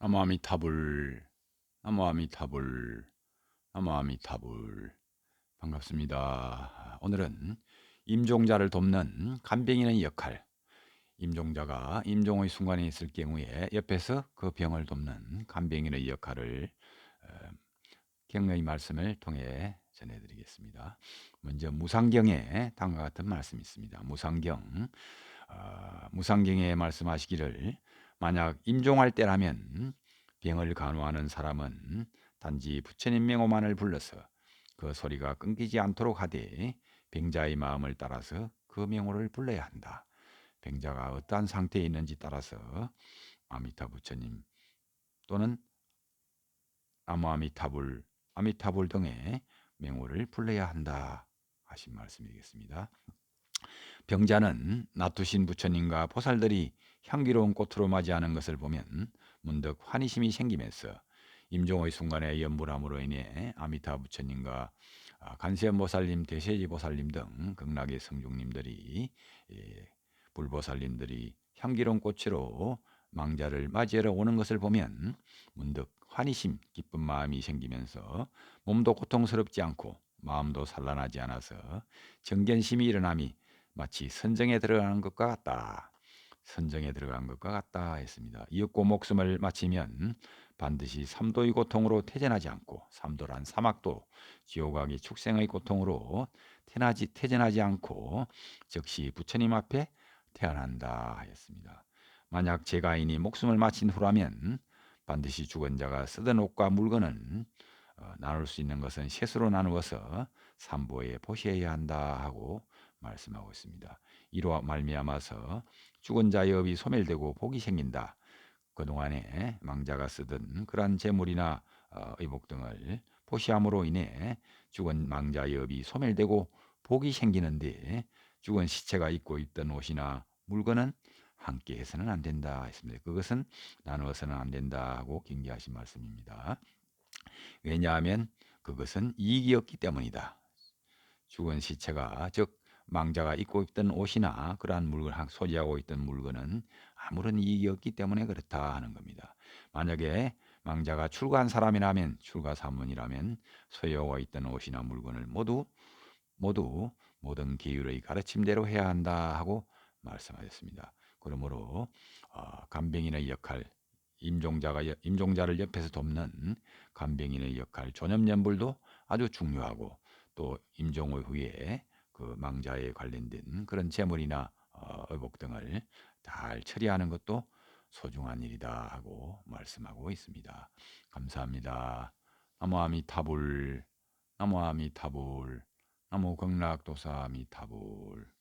나무 아미타불 나무 아미타불 나무 아미타불 반갑습니다. 오늘은 임종자를 돕는 간병인의 역할 임종자가 임종의 순간에 있을 경우에 옆에서 그 병을 돕는 간병인의 역할을 어, 경의 말씀을 통해 전해드리겠습니다. 먼저 무상경에 다음과 같은 말씀이 있습니다. 무상경 어, 무상경에 말씀하시기를 만약 임종할 때라면 병을 간호하는 사람은 단지 부처님 명호만을 불러서 그 소리가 끊기지 않도록 하되 병자의 마음을 따라서 그 명호를 불러야 한다. 병자가 어떠한 상태에 있는지 따라서 아미타 부처님 또는 아무아미타불, 아미타불 등의 명호를 불러야 한다 하신 말씀이겠습니다. 병자는 놔두신 부처님과 보살들이 향기로운 꽃으로 맞이하는 것을 보면 문득 환희심이 생기면서 임종의 순간에 연불함으로 인해 아미타 부처님과 아, 간세음보살님, 대세지 보살님 등 극락의 성중님들이 예, 불보살님들이 향기로운 꽃으로 망자를 맞이하러 오는 것을 보면 문득 환희심, 기쁜 마음이 생기면서 몸도 고통스럽지 않고 마음도 산란하지 않아서 정견심이 일어남이 마치 선정에 들어가는 것과 같다. 선정에 들어간 것과 같다 했습니다. 이윽고 목숨을 마치면 반드시 삼도의 고통으로 퇴전하지 않고 삼도란 사막도 지옥하기 축생의 고통으로 태어나지 퇴전하지 않고 즉시 부처님 앞에 태어난다 하였습니다. 만약 제가인이 목숨을 마친 후라면 반드시 죽은 자가 쓰던 옷과 물건은 어, 나눌 수 있는 것은 셋으로 나누어서 삼보에 보셔야 한다 하고 말씀하고 있습니다. 이로 말미암아서 죽은 자의 업이 소멸되고 복이 생긴다. 그동안에 망자가 쓰던 그러한 재물이나 어, 의복 등을 포시함으로 인해 죽은 망자의 업이 소멸되고 복이 생기는데 죽은 시체가 입고 있던 옷이나 물건은 함께 해서는 안 된다 했습니다. 그것은 나누어서는 안 된다 하고 경계하신 말씀입니다. 왜냐하면 그것은 이익이었기 때문이다. 죽은 시체가 즉 망자가 입고 있던 옷이나 그러한 물건 소지하고 있던 물건은 아무런 이익이 없기 때문에 그렇다 하는 겁니다. 만약에 망자가 출가한 사람이라면 출가 사문이라면 소유하고 있던 옷이나 물건을 모두 모두 모든 계율의 가르침대로 해야 한다 하고 말씀하셨습니다. 그러므로 어, 간병인의 역할, 임종자가 임종자를 옆에서 돕는 간병인의 역할, 존엄연불도 아주 중요하고 또 임종의 후에 그 망자에 관련된 그런 재물이나 어, 의복 등을 잘 처리하는 것도 소중한 일이다 하고 말씀하고 있습니다. 감사합니다. 나무 아미타불, 나무 아미타불, 나무 극락도사 아미타불.